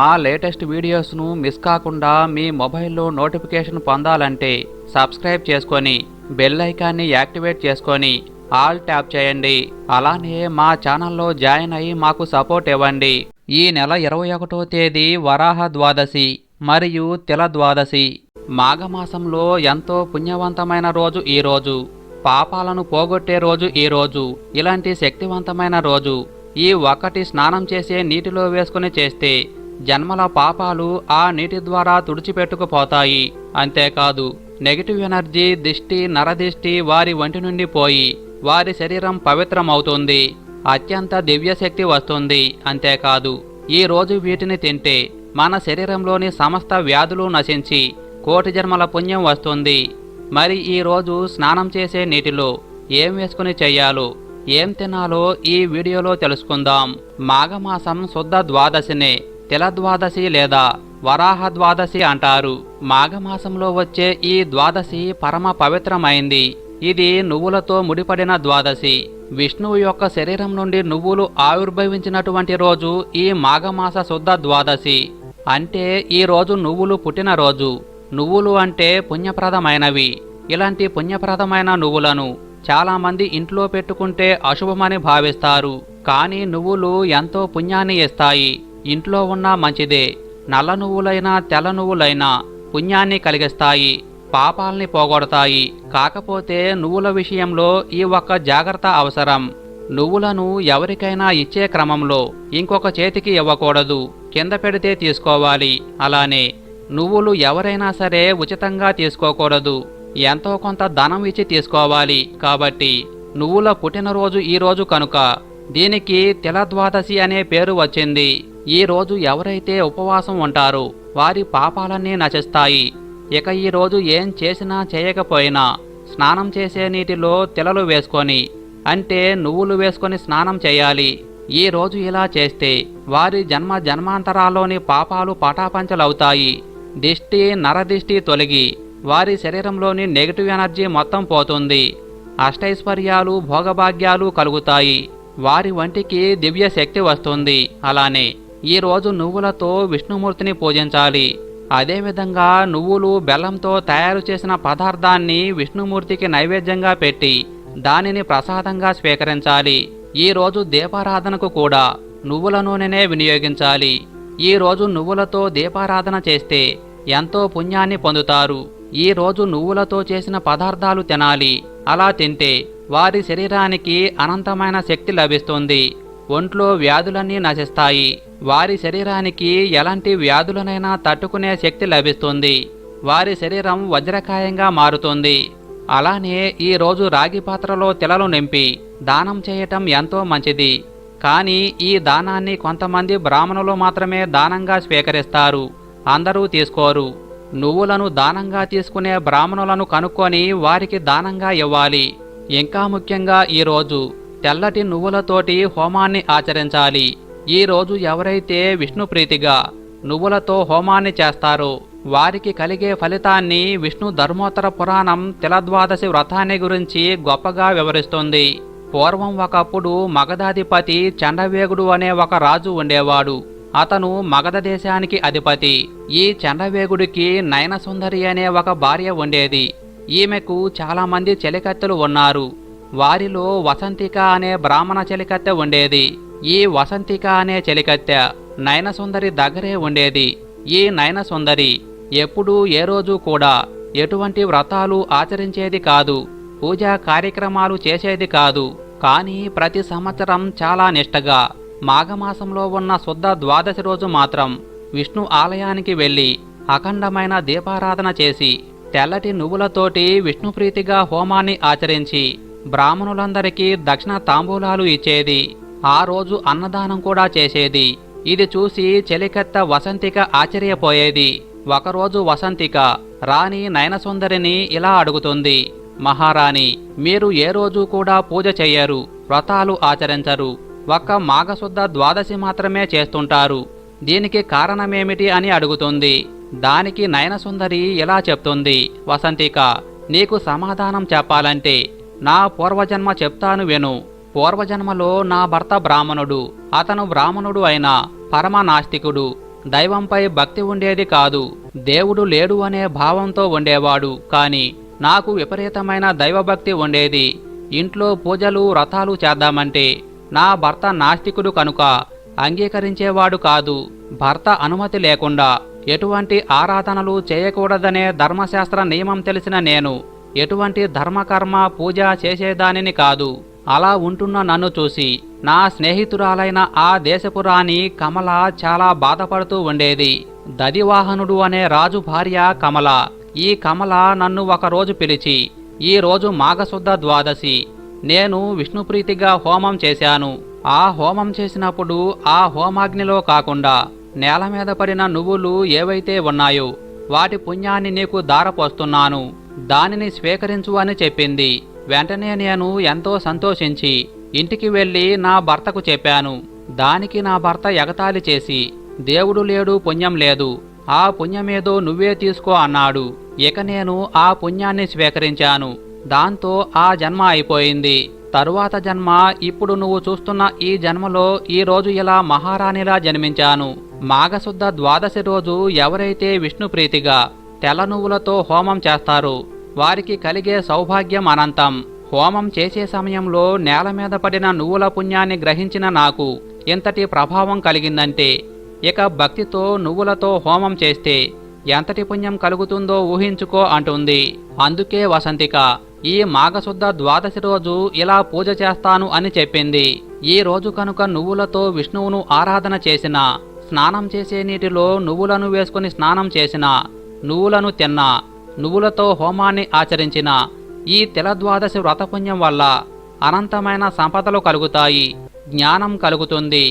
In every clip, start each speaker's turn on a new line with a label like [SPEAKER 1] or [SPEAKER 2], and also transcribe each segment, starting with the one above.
[SPEAKER 1] మా latest వీడియోస్ను miss కాకుండా మీ మొబైల్లో నోటిఫికేషన్ పొందాలంటే సబ్స్క్రైబ్ చేసుకొని బెల్ ఐకాన్ని యాక్టివేట్ చేసుకొని ఆల్ ట్యాప్ చేయండి. అలానే మా ఛానల్లో జాయిన్ అయ్యి మాకు సపోర్ట్ ఇవ్వండి. ఈ నెల ఇరవై ఒకటో తేదీ వరాహ ద్వాదశి మరియు తిల ద్వాదశి. మాఘమాసంలో ఎంతో పుణ్యవంతమైన రోజు ఈ రోజు. పాపాలను పోగొట్టే రోజు ఈ రోజు. ఇలాంటి శక్తివంతమైన రోజు. ఈ ఒక్కటి స్నానం చేసే నీటిలో వేసుకుని చేస్తే జన్మల పాపాలు ఆ నీటి ద్వారా తుడిచిపెట్టుకుపోతాయి. అంతేకాదు నెగిటివ్ ఎనర్జీ దిష్టి నరదిష్టి వారి వంటి నుండి పోయి వారి శరీరం పవిత్రమవుతుంది. అత్యంత దివ్యశక్తి వస్తుంది. అంతేకాదు ఈ రోజు వీటిని తింటే మన శరీరంలోని సమస్త వ్యాధులు నశించి కోటి జన్మల పుణ్యం వస్తుంది. మరి ఈ రోజు స్నానం చేసే నీటిలో ఏం వేసుకుని చేయాలో ఏం తినాలో ఈ వీడియోలో తెలుసుకుందాం. మాఘమాసం శుద్ధ ద్వాదశినే. తిలద్వాదశి లేదా వరాహ ద్వాదశి అంటారు. మాఘమాసంలో వచ్చే ఈ ద్వాదశి పరమ పవిత్రమైంది. ఇది నువ్వులతో ముడిపడిన ద్వాదశి. విష్ణువు యొక్క శరీరం నుండి నువ్వులు ఆవిర్భవించినటువంటి రోజు ఈ మాఘమాస శుద్ధ ద్వాదశి. అంటే ఈ రోజు నువ్వులు పుట్టిన రోజు. నువ్వులు అంటే పుణ్యప్రదమైనవి. ఇలాంటి పుణ్యప్రదమైన నువ్వులను చాలామంది ఇంట్లో పెట్టుకుంటే అశుభమని భావిస్తారు. కానీ నువ్వులు ఎంతో పుణ్యాన్ని ఇస్తాయి. ఇంట్లో ఉన్నా మంచిదే. నల్ల నువ్వులైనా తెల్ల నువ్వులైనా పుణ్యాన్ని కలిగిస్తాయి పాపాల్ని పోగొడతాయి. కాకపోతే నువ్వుల విషయంలో ఈ ఒక్క జాగ్రత్త అవసరం. నువ్వులను ఎవరికైనా ఇచ్చే క్రమంలో ఇంకొక చేతికి ఇవ్వకూడదు. కింద పెడితే తీసుకోవాలి. అలానే నువ్వులు ఎవరైనా సరే ఉచితంగా తీసుకోకూడదు. ఎంతో కొంత ధనం ఇచ్చి తీసుకోవాలి కాబట్టి నువ్వుల పుట్టినరోజు ఈ రోజు కనుక. దీనికి తిలద్వాదశి అనే పేరు వచ్చింది. ఈ రోజు ఎవరైతే ఉపవాసం ఉంటారో వారి పాపాలన్నీ నశిస్తాయి. ఇక ఈ రోజు ఏం చేసినా చేయకపోయినా స్నానం చేసే నీటిలో తిలలు వేసుకొని అంటే నువ్వులు వేసుకొని స్నానం చేయాలి. ఈ రోజు ఇలా చేస్తే వారి జన్మ జన్మాంతరాల్లోని పాపాలు పటాపంచలవుతాయి. దిష్టి నరదిష్టి తొలగి వారి శరీరంలోని నెగిటివ్ ఎనర్జీ మొత్తం పోతుంది. అష్టైశ్వర్యాలు భోగభాగ్యాలు కలుగుతాయి. వారి వంటికి దివ్య శక్తి వస్తుంది. అలానే ఈరోజు నువ్వులతో విష్ణుమూర్తిని పూజించాలి. అదేవిధంగా నువ్వులు బెల్లంతో తయారు చేసిన పదార్థాన్ని విష్ణుమూర్తికి నైవేద్యంగా పెట్టి దానిని ప్రసాదంగా స్వీకరించాలి. ఈ రోజు దీపారాధనకు కూడా నువ్వుల నూనెనే వినియోగించాలి. ఈ రోజు నువ్వులతో దీపారాధన చేస్తే ఎంతో పుణ్యాన్ని పొందుతారు. ఈ రోజు నువ్వులతో చేసిన పదార్థాలు తినాలి. అలా తింటే వారి శరీరానికి అనంతమైన శక్తి లభిస్తుంది. ఒంట్లో వ్యాధులన్నీ నశిస్తాయి. వారి శరీరానికి ఎలాంటి వ్యాధులనైనా తట్టుకునే శక్తి లభిస్తుంది. వారి శరీరం వజ్రకాయంగా మారుతుంది. అలానే ఈ రోజు రాగి పాత్రలో తిలలు నింపి దానం చేయటం ఎంతో మంచిది. కానీ ఈ దానాన్ని కొంతమంది బ్రాహ్మణులు మాత్రమే దానంగా స్వీకరిస్తారు. అందరూ తీసుకోరు. నువ్వులను దానంగా తీసుకునే బ్రాహ్మణులను కనుక్కొని వారికి దానంగా ఇవ్వాలి. ఇంకా ముఖ్యంగా ఈరోజు తెల్లటి నువ్వులతోటి హోమాన్ని ఆచరించాలి. ఈ రోజు ఎవరైతే విష్ణుప్రీతిగా నువ్వులతో హోమాన్ని చేస్తారో వారికి కలిగే ఫలితాన్ని విష్ణు ధర్మోత్తర పురాణం తిలద్వాదశి వ్రతాన్ని గురించి గొప్పగా వివరిస్తుంది. పూర్వం ఒకప్పుడు మగధాధిపతి చండవేగుడు అనే ఒక రాజు ఉండేవాడు. అతను మగధ దేశానికి అధిపతి. ఈ చండవేగుడికి నయనసుందరి అనే ఒక భార్య ఉండేది. ఈమెకు చాలామంది చెలికత్తెలు ఉన్నారు. వారిలో వసంతిక అనే బ్రాహ్మణ చెలికత్తె ఉండేది. ఈ వసంతిక అనే చెలికత్తె నయనసుందరి దగ్గరే ఉండేది. ఈ నయనసుందరి ఎప్పుడూ ఏ రోజు కూడా ఎటువంటి వ్రతాలు ఆచరించేది కాదు. పూజా కార్యక్రమాలు చేసేది కాదు. కానీ ప్రతి సంవత్సరం చాలా నిష్టగా మాఘమాసంలో ఉన్న శుద్ధ ద్వాదశి రోజు మాత్రం విష్ణు ఆలయానికి వెళ్ళి అఖండమైన దీపారాధన చేసి తెల్లటి నువ్వులతోటి విష్ణుప్రీతిగా హోమాన్ని ఆచరించి బ్రాహ్మణులందరికీ దక్షిణ తాంబూలాలు ఇచ్చేది. ఆ రోజు అన్నదానం కూడా చేసేది. ఇది చూసి చెలికత్త వసంతిక ఆశ్చర్యపోయేది. ఒకరోజు వసంతిక రాణి నయనసుందరిని ఇలా అడుగుతుంది. మహారాణి మీరు ఏ రోజు కూడా పూజ చెయ్యరు వ్రతాలు ఆచరించరు. ఒక్క మాఘశుద్ధ ద్వాదశి మాత్రమే చేస్తుంటారు. దీనికి కారణమేమిటి అని అడుగుతుంది. దానికి నయనసుందరి ఇలా చెప్తుంది. వసంతిక నీకు సమాధానం చెప్పాలంటే నా పూర్వజన్మ చెప్తాను వెను. పూర్వజన్మలో నా భర్త బ్రాహ్మణుడు. అతను బ్రాహ్మణుడు అయిన పరమనాస్తికుడు. దైవంపై భక్తి ఉండేది కాదు. దేవుడు లేడు అనే భావంతో ఉండేవాడు. కాని నాకు విపరీతమైన దైవభక్తి ఉండేది. ఇంట్లో పూజలు వ్రతాలు చేద్దామంటే నా భర్త నాస్తికుడు కనుక అంగీకరించేవాడు కాదు. భర్త అనుమతి లేకుండా ఎటువంటి ఆరాధనలు చేయకూడదనే ధర్మశాస్త్ర నియమం తెలిసిన నేను ఎటువంటి ధర్మకర్మ పూజ చేసేదానిని కాదు. అలా ఉంటున్న నన్ను చూసి నా స్నేహితురాలైన ఆ దేశపురాణి కమల చాలా బాధపడుతూ ఉండేది. దదివాహనుడు అనే రాజు భార్య కమల. ఈ కమల నన్ను ఒకరోజు పిలిచి ఈ రోజు మాఘశుద్ధ ద్వాదశి. నేను విష్ణుప్రీతిగా హోమం చేశాను. ఆ హోమం చేసినప్పుడు ఆ హోమాగ్నిలో కాకుండా నేల మీద పడిన నువ్వులు ఏవైతే ఉన్నాయో వాటి పుణ్యాన్ని నీకు దారపోస్తున్నాను దానిని స్వీకరించు అని చెప్పింది. వెంటనే నేను ఎంతో సంతోషించి ఇంటికి వెళ్ళి నా భర్తకు చెప్పాను. దానికి నా భర్త ఎగతాళి చేసి దేవుడు లేడు పుణ్యం లేదు. ఆ పుణ్యమేదో నువ్వే తీసుకో అన్నాడు. ఇక నేను ఆ పుణ్యాన్ని స్వీకరించాను. దాంతో ఆ జన్మ అయిపోయింది. తరువాత జన్మ ఇప్పుడు నువ్వు చూస్తున్న ఈ జన్మలో ఈ రోజు ఇలా మహారాణిలా జన్మించాను. మాఘశుద్ధ ద్వాదశి రోజు ఎవరైతే విష్ణుప్రీతిగా తెల్ల నువ్వులతో హోమం చేస్తారు వారికి కలిగే సౌభాగ్యం అనంతం. హోమం చేసే సమయంలో నేల మీద పడిన నువ్వుల పుణ్యాన్ని గ్రహించిన నాకు ఎంతటి ప్రభావం కలిగిందంటే ఇక భక్తితో నువ్వులతో హోమం చేస్తే ఎంతటి పుణ్యం కలుగుతుందో ఊహించుకో అంటుంది. అందుకే వసంతిక ఈ మాఘశుద్ధ ద్వాదశి రోజు ఇలా పూజ చేస్తాను అని చెప్పింది. ఈ రోజు కనుక నువ్వులతో విష్ణువును ఆరాధన చేసిన స్నానం చేసే నీటిలో నువ్వులను వేసుకుని స్నానం చేసిన నువ్వులను తిన్నా నువ్వులతో హోమాన్ని ఆచరించిన ఈ తిలద్వాదశి వ్రతపుణ్యం వల్ల అనంతమైన సంపదలు కలుగుతాయి జ్ఞానం కలుగుతుంది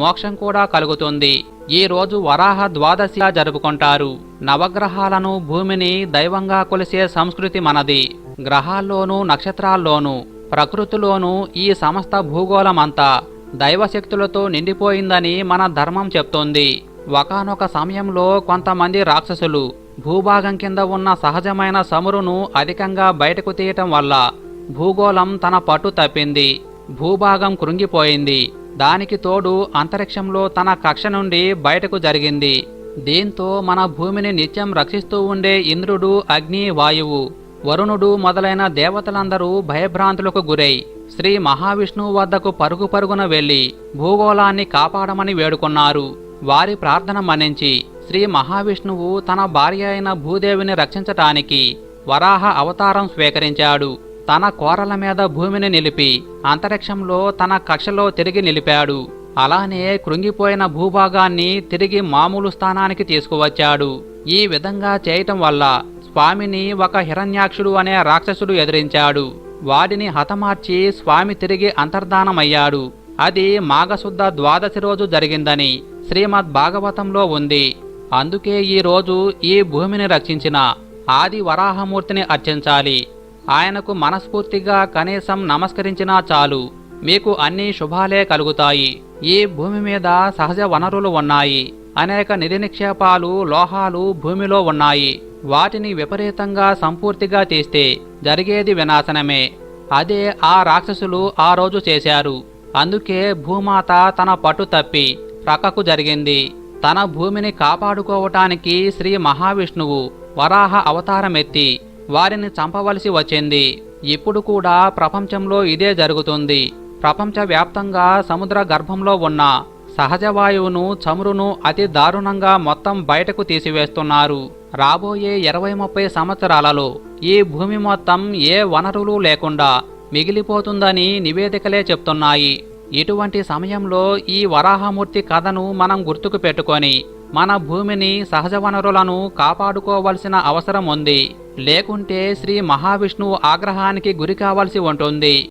[SPEAKER 1] మోక్షం కూడా కలుగుతుంది. ఈ రోజు వరాహ ద్వాదశిగా జరుపుకుంటారు. నవగ్రహాలను భూమిని దైవంగా కొలిసే సంస్కృతి మనది. గ్రహాల్లోనూ నక్షత్రాల్లోనూ ప్రకృతిలోనూ ఈ సమస్త భూగోళమంతా దైవశక్తులతో నిండిపోయిందని మన ధర్మం చెప్తోంది. ఒకనొక సమయంలో కొంతమంది రాక్షసులు భూభాగం కింద ఉన్న సహజమైన సమురును అధికంగా బయటకు తీయటం వల్ల భూగోళం తన పట్టు తప్పింది భూభాగం కృంగిపోయింది. దానికి తోడు అంతరిక్షంలో తన కక్ష నుండి బయటకు జరిగింది. దీంతో మన భూమిని నిత్యం రక్షిస్తూ ఉండే ఇంద్రుడు అగ్ని వాయువు వరుణుడు మొదలైన దేవతలందరూ భయభ్రాంతులకు గురై శ్రీ మహావిష్ణువు వద్దకు పరుగు పరుగున వెళ్ళి భూగోళాన్ని కాపాడమని వేడుకున్నారు. వారి ప్రార్థన మన్నించి శ్రీ మహావిష్ణువు తన భార్య అయిన భూదేవిని రక్షించటానికి వరాహ అవతారం స్వీకరించాడు. తన కోరల మీద భూమిని నిలిపి అంతరిక్షంలో తన కక్షలో తిరిగి నిలిపాడు. అలానే కృంగిపోయిన భూభాగాన్ని తిరిగి మామూలు స్థానానికి తీసుకువచ్చాడు. ఈ విధంగా చేయటం వల్ల స్వామిని ఒక హిరణ్యాక్షుడు అనే రాక్షసుడు ఎదిరించాడు. వాడిని హతమార్చి స్వామి తిరిగి అంతర్ధానమయ్యాడు. అది మాఘశుద్ధ ద్వాదశి రోజు జరిగిందని శ్రీమద్ భాగవతంలో ఉంది. అందుకే ఈ రోజు ఈ భూమిని రక్షించిన ఆది వరాహమూర్తిని అర్చించాలి. ఆయనకు మనస్ఫూర్తిగా కనీసం నమస్కరించినా చాలు. మీకు అన్ని శుభాలే కలుగుతాయి. ఈ భూమి మీద సహజ వనరులు ఉన్నాయి. అనేక నిధి నిక్షేపాలు లోహాలు భూమిలో ఉన్నాయి. వాటిని విపరీతంగా సంపూర్తిగా తీస్తే జరిగేది వినాశనమే. అదే ఆ రాక్షసులు ఆ రోజు చేశారు. అందుకే భూమాత తన పట్టు తప్పి ప్రక్కకు జరిగింది. తన భూమిని కాపాడుకోవటానికి శ్రీ మహావిష్ణువు వరాహ అవతారమెత్తి వారిని చంపవలసి వచ్చింది. ఇప్పుడు కూడా ప్రపంచంలో ఇదే జరుగుతుంది. ప్రపంచవ్యాప్తంగా సముద్ర గర్భంలో ఉన్న సహజ వాయువును చమురును అతి దారుణంగా మొత్తం బయటకు తీసివేస్తున్నారు. రాబోయే ఇరవై ముప్పై సంవత్సరాలలో ఈ భూమి మొత్తం ఏ వనరులు లేకుండా మిగిలిపోతుందని నివేదికలే చెప్తున్నాయి. ఇటువంటి సమయంలో ఈ వరాహమూర్తి కథను మనం గుర్తుకు పెట్టుకొని మన భూమిని సహజ వనరులను కాపాడుకోవలసిన అవసరం ఉంది. లేకుంటే శ్రీ మహావిష్ణువు ఆగ్రహానికి గురి కావాల్సి ఉంటుంది.